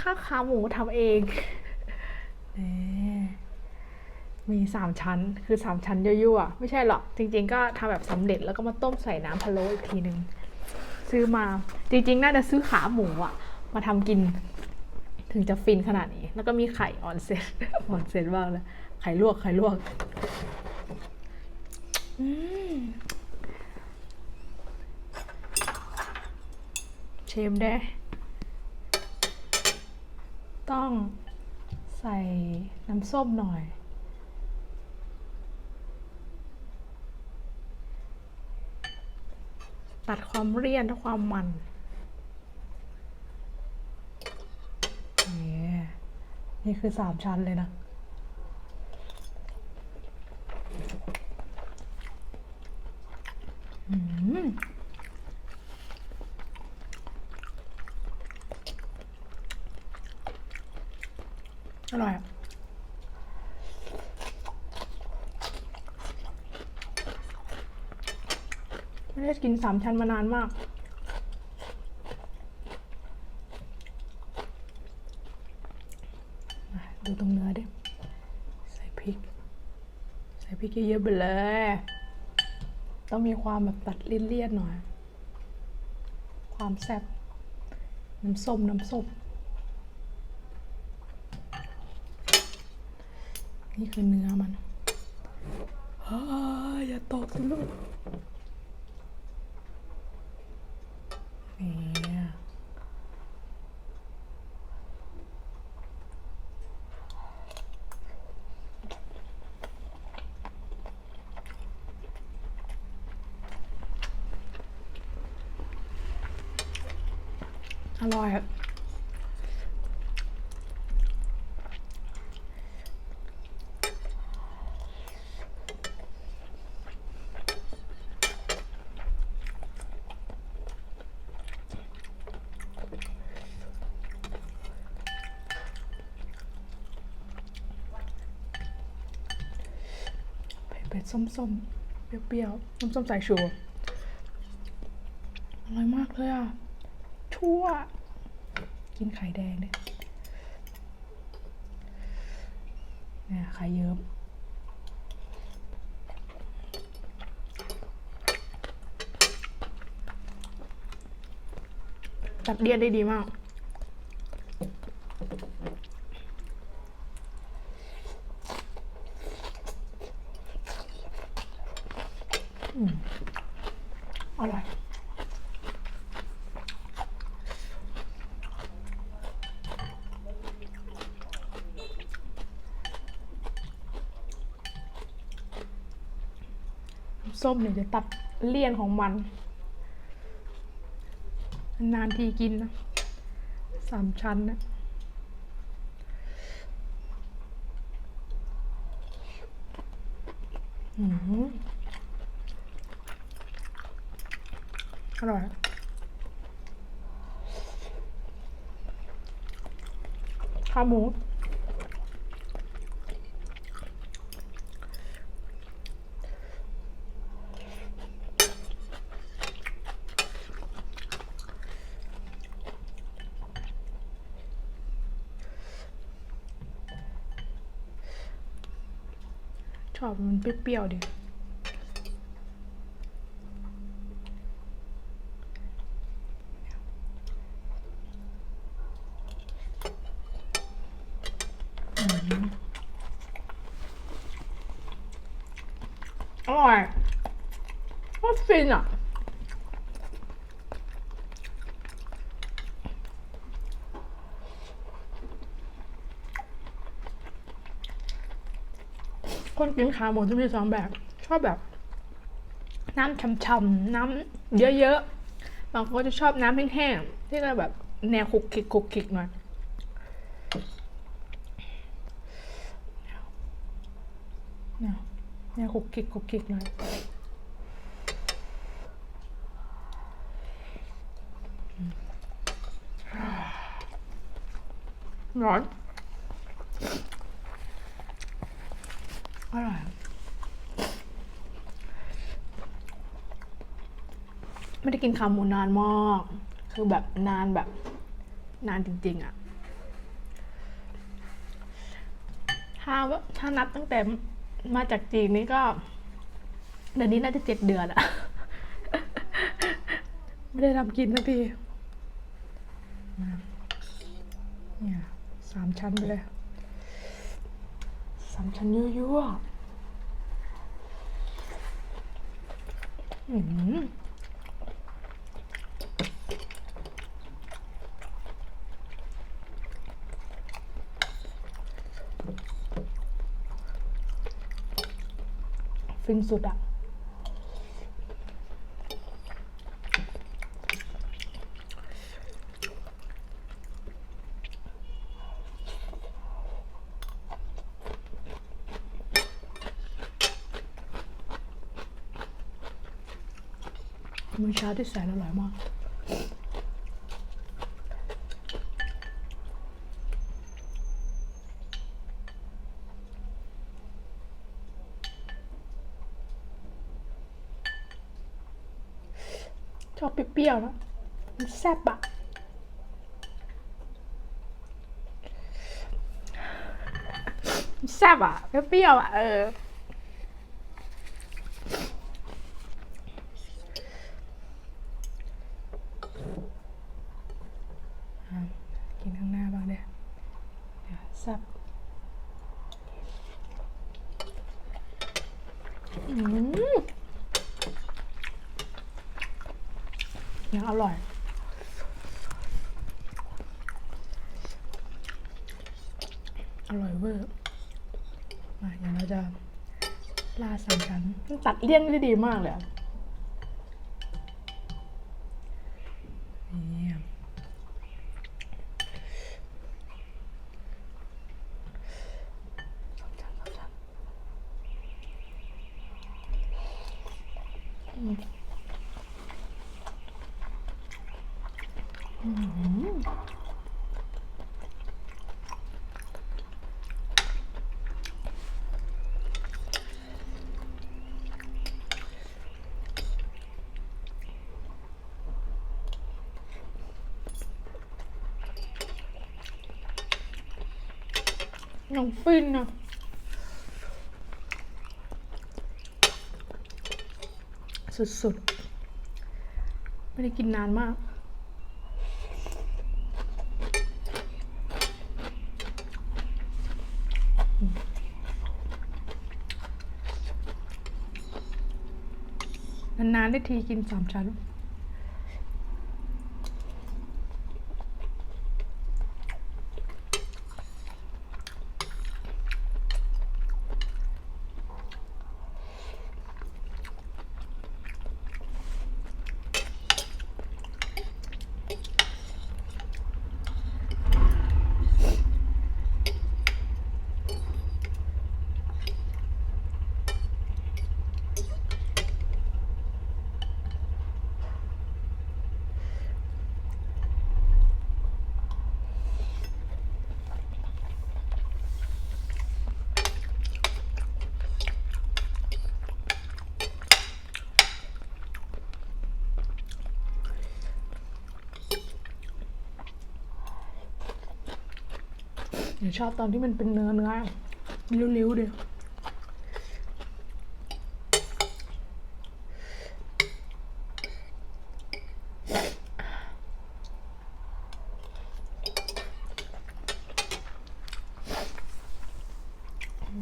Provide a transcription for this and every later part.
วันนี้มากินข้าวขาหมูทำเองนี่มีสามชั้นคือสามชั้นยั่วๆไม่ใช่หรอก จริง ๆ ก็ทำแบบสำเร็จแล้วก็มาต้มใส่น้ำพะโล้อีกทีหนึ่งซื้อมาจริง ๆ น่าจะซื้อขาหมูอะมาทำกิน ถึงจะฟินขนาดนี้ แล้วก็มีไข่ออนเซ็ตออนเซ็ตบ้างเลยไข่ลวกไข่ลวกอืมเชมได้ ต้องใส่น้ำส้มหน่อย ตัดความเลี่ยนและความมันนี่นี่คือสามชั้นเลยนะ อืม อร่อยอะ ไม่ได้กินสามชั้นมานานมาก ดูตรงเนื้อดิ ใส่พริก ใส่พริกเยอะๆไปเลย ต้องมีความแบบตัดเลี่ยนๆหน่อย ความแซ่บ น้ำส้ม น้ำส้ม นี่คือเนื้อมันอ้าอย่าตกสิลูก นี่อร่อย ผ็ดๆส้มๆ เปรี้ยวๆ น้ำส้มสายชูอร่อยมากเลยอะ ชั่ว กินไข่แดงเนี่ยเนี่ยไข่เยิ้มตัดเลี่ยนได้ดีมาก อร่อยส้มเนี่ยจะตัดเลี่ยนของมัน นานทีกินนะสามชั้นนะอืม อร่อยขาหมูชอบมันเปรี้ยวๆดิ อร่อย ก็ฟินอะคนกินขาหมูจะมีสองแบบ ชอบแบบ น้ำฉ่ำๆน้ำเยอะๆบางคนจะชอบน้ำแห้งๆที่จะแบบแนวคุกคิกคุกคิกหน่อยแนวคุกคิกคุกคิกหน่อย ร้อนอร่อยไม่ได้กินขาหมูนานมาก คือแบบนานแบบ นานจริง ๆอะ ถ้าว่าถ้านับตั้งแต่มาจากจีนนี่ก็ เดือนนี้น่าจะเจ็ดเดือนอะไม่ได้ทำกินสักทีเนี่ย สามชั้นไปเลยสามชั้นยั่วๆอืมฟินสุดอะ มื้อเช้าที่แสนอร่อยมากชอบเปรี้ยวๆนะมันแซ่บอะแซ่บอะเปรี้ยวๆอะเออะกินข้างหน้าบ้างเด้อเดี๋ยว ซับยังอร่อย อร่อยเวอร์มาเดี๋ยวเราจะลาสามชั้นมันตัดเลี่ยนได้ดีมากเลยอะนี่ สามชั้นสามชั้นอืม อืมยังฟินอะสุดๆ ไม่ได้กินนานมาก นานๆ ได้ทีกินสามชั้นเดี๋ยวชอบตอนที่มันเป็นเนื้อเนื้อริ้วๆดิอื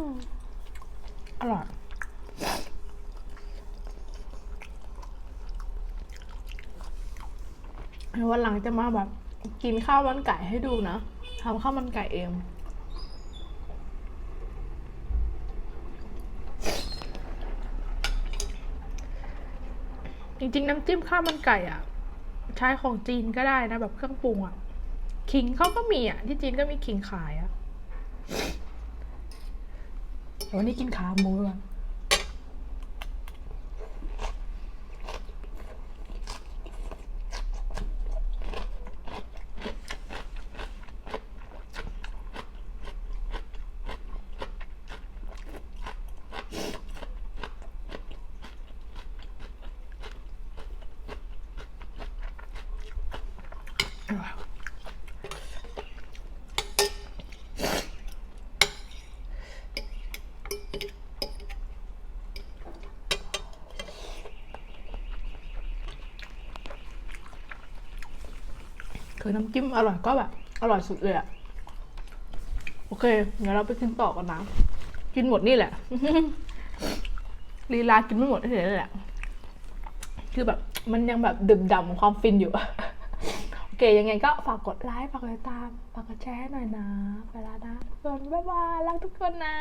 มอร่อยวันหลังจะมาแบบ กินข้าวมันไก่ให้ดูนะทำข้าวมันไก่เองจริงๆ น้ำจิ้มข้าวมันไก่อะ ใช้ของจีนก็ได้นะ แบบเครื่องปรุงอะ ขิงเขาก็มีอะ ที่จีนก็มีขิงขายอะแต่วันนี้กินขาหมูก่อน คือน้ำจิ้มอร่อยก็แบบ อร่อยสุดเลยอะโอเค เดี๋ยวเราไปกินต่อกันนะ กินหมดนี่แหละลีลากินไม่หมดเฉยๆแหละ คือแบบ มันยังแบบดื่มของความฟินอยู่ เคยังไงก็ฝากกดไลค์ฝากกดติดตามฝากกดแชร์ให้หน่อยนะ ไปแล้วนะทุกคนบ๊ายบายรักทุกคนนะ